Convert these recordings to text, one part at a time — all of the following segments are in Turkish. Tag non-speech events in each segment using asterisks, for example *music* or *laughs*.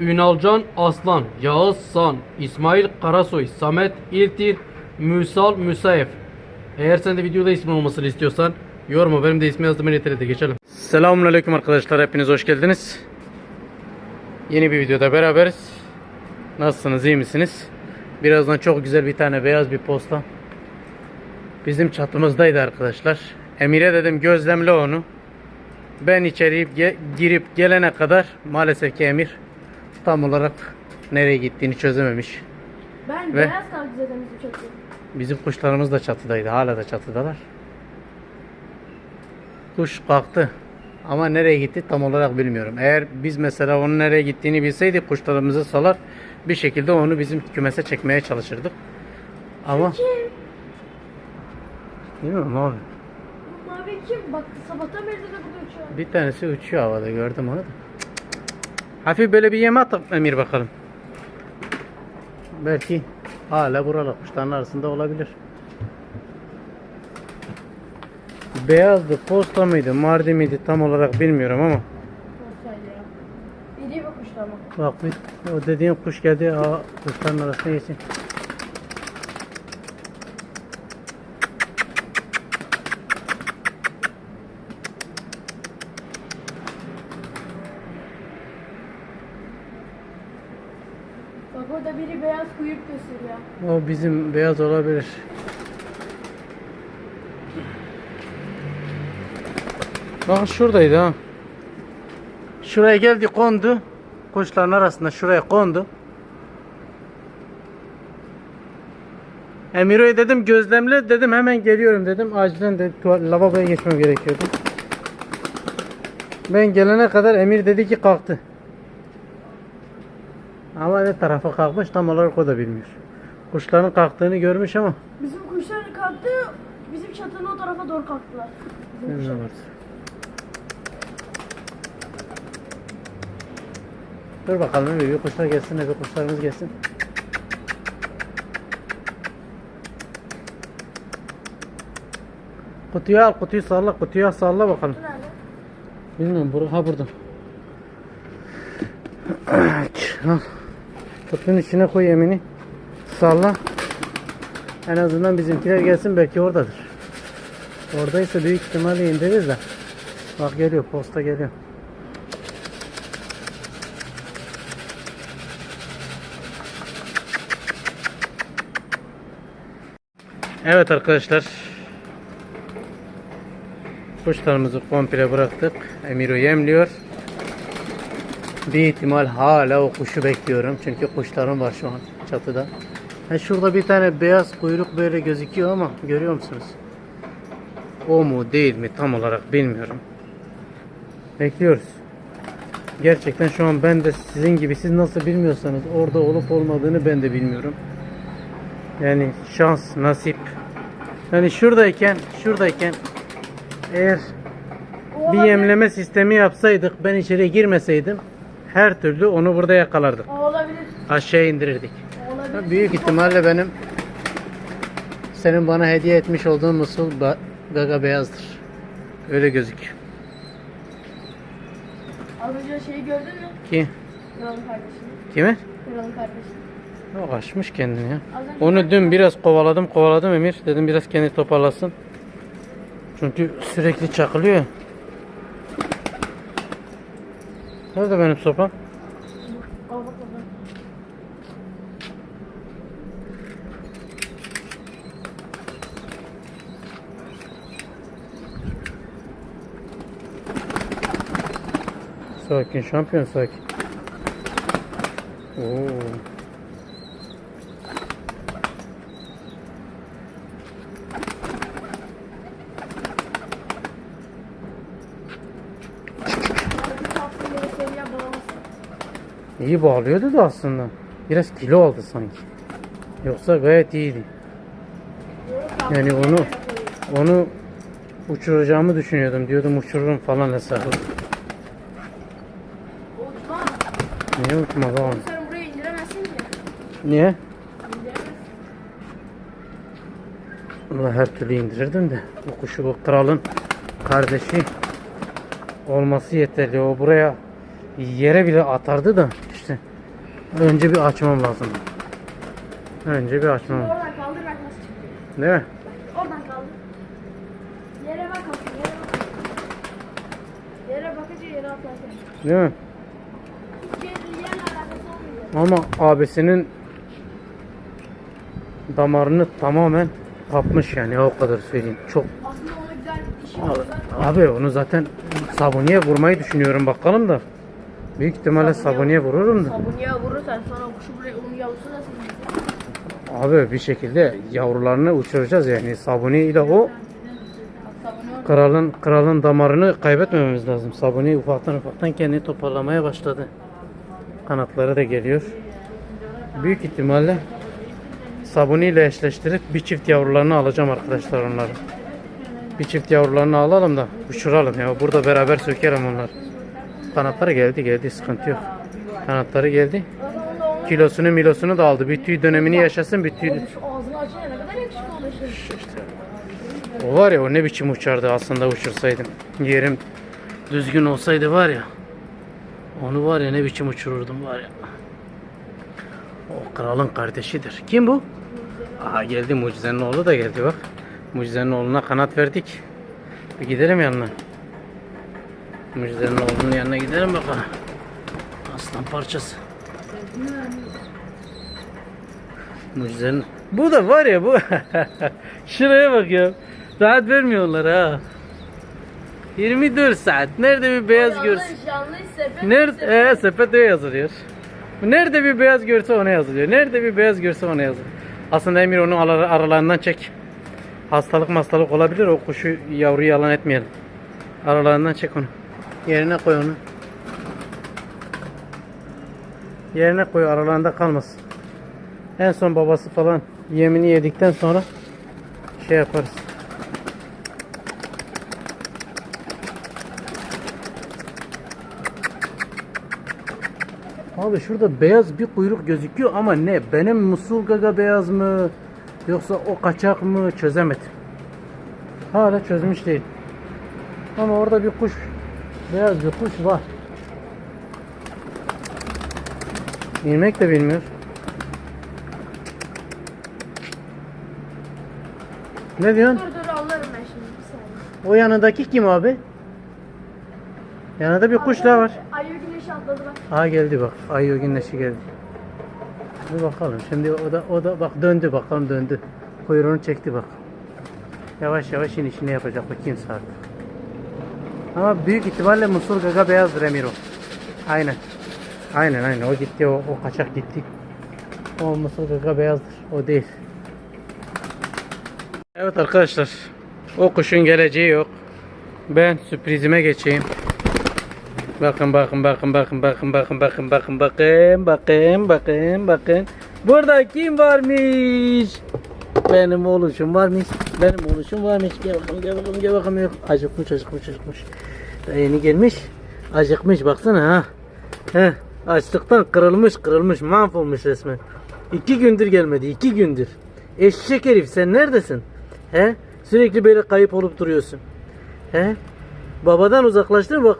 Ünalcan Aslan, Yağız San, İsmail Karasoy, Samet İltir, Müsal Müsaev. Eğer sen de videoda ismin olmasını istiyorsan yoruma benim de ismi yazdım yeterli geçelim. Selamünaleyküm arkadaşlar hepiniz hoş geldiniz. Yeni bir videoda beraberiz. Nasılsınız iyi misiniz? Birazdan çok güzel bir tane beyaz bir posta. Bizim çatımızdaydı arkadaşlar. Emir'e dedim gözlemle onu. Ben içeri girip gelene kadar maalesef ki Emir tam olarak nereye gittiğini çözememiş. Ben Ve- beyaz çok iyi. Bizim kuşlarımız da çatıdaydı. Hala da çatıdalar. Kuş kalktı. Ama nereye gitti tam olarak bilmiyorum. Eğer biz mesela onun nereye gittiğini bilseydik kuşlarımızı salar bir şekilde onu bizim kümese çekmeye çalışırdık. Ama Kim? bilmiyorum abi. Mavi kim? Bak sabahtan beri de burada uçuyor. Bir tanesi uçuyor havada gördüm onu da. Hafif böyle bir yeme at Emir bakalım. Belki hala buralı kuşların arasında olabilir. Beyazdı, posta mıydı, mardi miydi tam olarak bilmiyorum ama. Olsaydı ya. İri bir kuştu ama. Bak bir, o dediğin kuş geldi, aa, kuşların arasına geçsin. Bak orada biri beyaz kuyruk gösteriyor. O bizim beyaz olabilir. Bak şuradaydı ha. Şuraya geldi kondu. Kuşların arasında şuraya kondu. Emiro'ya dedim gözlemle dedim hemen geliyorum dedim. Acilen de tuval- lavaboya geçmem gerekiyordu. Ben gelene kadar Emir dedi ki kalktı. Ama ne tarafa kalkmış tam olarak o da bilmiyor. Kuşların kalktığını görmüş ama Bizim kuşlar kalktı. Bizim çatının o tarafa doğru kalktılar. Bizim kuşlar. var? Dur bakalım Emir bir kuşlar gelsin de bir kuşlarımız gelsin. Kutuyu al kutuyu salla kutuyu salla bakalım. Bilmiyorum bura ha burada. *clears throat* Kutunun içine koy yemini. Salla. En azından bizimkiler gelsin belki oradadır. Oradaysa büyük ihtimalle indiririz de. Bak geliyor posta geliyor. Evet arkadaşlar. Kuşlarımızı komple bıraktık. Emiro yemliyor. Bir ihtimal hala o kuşu bekliyorum. Çünkü kuşlarım var şu an çatıda. Ha şurada bir tane beyaz kuyruk böyle gözüküyor ama görüyor musunuz? O mu değil mi tam olarak bilmiyorum. Bekliyoruz. Gerçekten şu an ben de sizin gibi siz nasıl bilmiyorsanız orada olup olmadığını ben de bilmiyorum. Yani şans, nasip. Yani şuradayken, şuradayken eğer bir yemleme sistemi yapsaydık ben içeri girmeseydim her türlü onu burada yakalardık. Olabilir. Aşağı indirirdik. Büyük ihtimalle benim senin bana hediye etmiş olduğun musul gaga beyazdır. Öyle gözüküyor. Az önce şeyi gördün mü? Ki Kralın kardeşini. kimi? Kralın kardeşini. O açmış kendini ya. Onu dün biraz kovaladım kovaladım Emir. Dedim biraz kendi toparlasın. Çünkü sürekli çakılıyor. Nerede benim sopam? Al bak bakalım. Sakin şampiyon sakin. Oo. İyi bağlıyordu da aslında. Biraz kilo aldı sanki. Yoksa gayet iyiydi. Yani onu onu uçuracağımı düşünüyordum. Diyordum uçururum falan hesabı. Niye uçmadı oğlum? Sen buraya indiremezsin ki. Niye? Bunu her türlü indirirdim de. Bu kuşu bu kralın kardeşi olması yeterli. O buraya yere bile atardı da işte Önce bir açmam lazım. Önce bir açmam. Oradan kaldır bak nasıl çıktı. Değil mi? Oradan kaldır. Yere bak yere bak. Yere bakınca yere atlarken. Değil mi? Ama abisinin damarını tamamen kapmış yani o kadar söyleyeyim. Çok Aslında ona güzel işi var. Abi onu zaten sabuniye vurmayı düşünüyorum bakalım da. Büyük ihtimalle Sabuniye- vururum da. Sabuniye vurursan sonra kuşu buraya onun yavrusu nasıl yiyecek? Abi bir şekilde yavrularını uçuracağız yani sabuniye ile o sabuni kralın kralın damarını kaybetmememiz lazım. Sabuniye ufaktan ufaktan kendini toparlamaya başladı. Kanatları da geliyor. Büyük ihtimalle Sabuni ile eşleştirip bir çift yavrularını alacağım arkadaşlar onları. Bir çift yavrularını alalım da uçuralım ya. Burada beraber sökerim onları. Kanatları geldi geldi sıkıntı yok. Kanatları geldi. Kilosunu milosunu da aldı. Bir tüy dönemini yaşasın bir tüy. O var ya o ne biçim uçardı aslında uçursaydım. Yerim düzgün olsaydı var ya. Onu var ya ne biçim uçururdum var ya. O kralın kardeşidir. Kim bu? Aha geldi mucizenin oğlu da geldi bak. Mucizenin oğluna kanat verdik. Bir gidelim yanına. Mucizenin oğlunun yanına gidelim bakalım. Aslan parçası. Mucizenin. Bu da var ya bu. *laughs* Şuraya bak ya. Rahat vermiyorlar ha. 24 saat. Nerede bir beyaz görsün. Yanlış sepet. Nerede? Ee, sepet öyle yazılıyor. Nerede bir beyaz görse ona yazılıyor. Nerede bir beyaz görse ona yazılıyor. Aslında Emir onu ara- aralarından çek. Hastalık hastalık olabilir. O kuşu yavruyu yalan etmeyelim. Aralarından çek onu. Yerine koy onu. Yerine koy aralarında kalmasın. En son babası falan yemini yedikten sonra şey yaparız. Abi şurada beyaz bir kuyruk gözüküyor ama ne? Benim musul gaga beyaz mı? Yoksa o kaçak mı? Çözemedim. Hala çözmüş değil. Ama orada bir kuş, beyaz bir kuş var. Bilmek de bilmiyor. Ne diyorsun? Dur dur anlarım ben şimdi bir saniye. O yanındaki kim abi? Yanında bir kuş daha var. Atladı bak. Ha geldi bak. Ay güneşi geldi. Bir bakalım. Şimdi o da o da bak döndü bakalım döndü. Kuyruğunu çekti bak. Yavaş yavaş inişini yapacak bakayım saat. Ama büyük ihtimalle Musul Gaga beyazdır Emir o. Aynen. Aynen aynen o gitti o, o kaçak gitti. O Musul Gaga beyazdır. O değil. Evet arkadaşlar. O kuşun geleceği yok. Ben sürprizime geçeyim. Bakın bakın bakın bakın bakın bakın bakın bakın bakın bakın bakın bakın. Burada kim varmış? Benim oğluşum varmış. Benim oğluşum varmış. Gel bakalım gel bakalım gel bakalım. Yok. Acıkmış acıkmış acıkmış. Daha yeni gelmiş. Acıkmış baksana ha. He. Açlıktan kırılmış kırılmış mahvolmuş resmen. İki gündür gelmedi iki gündür. Eşek herif sen neredesin? He? Sürekli böyle kayıp olup duruyorsun. He? Babadan uzaklaştın bak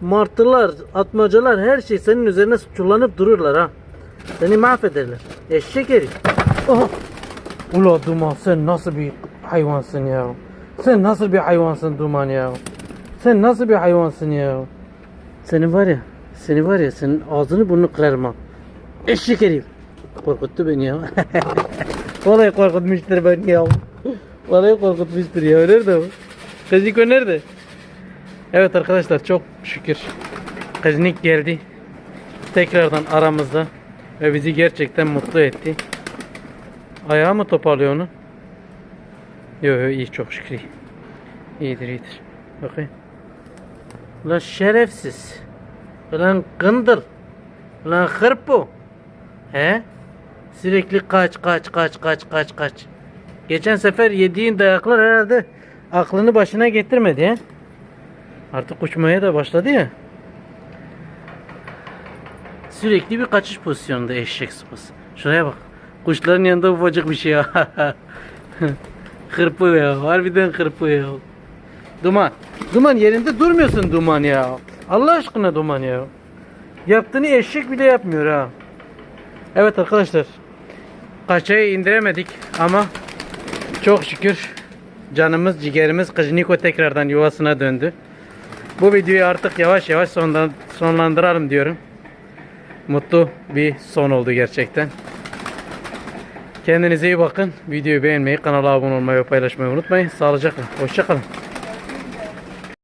martılar, atmacalar her şey senin üzerine çullanıp dururlar ha. Seni mahvederler. Eşek herif. Aha. Ula Duman sen nasıl bir hayvansın ya? Sen nasıl bir hayvansın Duman ya? Sen nasıl bir hayvansın ya? Seni var ya, seni var ya senin ağzını burnunu kırarım ha. Eşek herif. Korkuttu beni ya. *laughs* Vallahi korkutmuştur beni ya. Vallahi korkutmuştur ya. Nerede o? Kıziko nerede? Evet arkadaşlar çok şükür Kıznik geldi. Tekrardan aramızda ve bizi gerçekten mutlu etti. Ayağı mı toparlıyor onu? Yok yok iyi çok şükür iyi. İyidir iyidir. Bakayım. Ulan şerefsiz. Ulan kındır. Ulan hırpo. He? Sürekli kaç kaç kaç kaç kaç kaç. Geçen sefer yediğin dayaklar herhalde aklını başına getirmedi he? Artık uçmaya da başladı ya. Sürekli bir kaçış pozisyonunda eşek sıpası. Şuraya bak. Kuşların yanında ufacık bir şey ya. *laughs* hırpı ya. Harbiden hırpı ya. Duman. Duman yerinde durmuyorsun Duman ya. Allah aşkına Duman ya. Yaptığını eşek bile yapmıyor ha. Evet arkadaşlar. Kaçayı indiremedik ama çok şükür canımız ciğerimiz Kıjniko tekrardan yuvasına döndü. Bu videoyu artık yavaş yavaş sondan, sonlandıralım diyorum. Mutlu bir son oldu gerçekten. Kendinize iyi bakın. Videoyu beğenmeyi, kanala abone olmayı ve paylaşmayı unutmayın. Sağlıcakla. Hoşçakalın.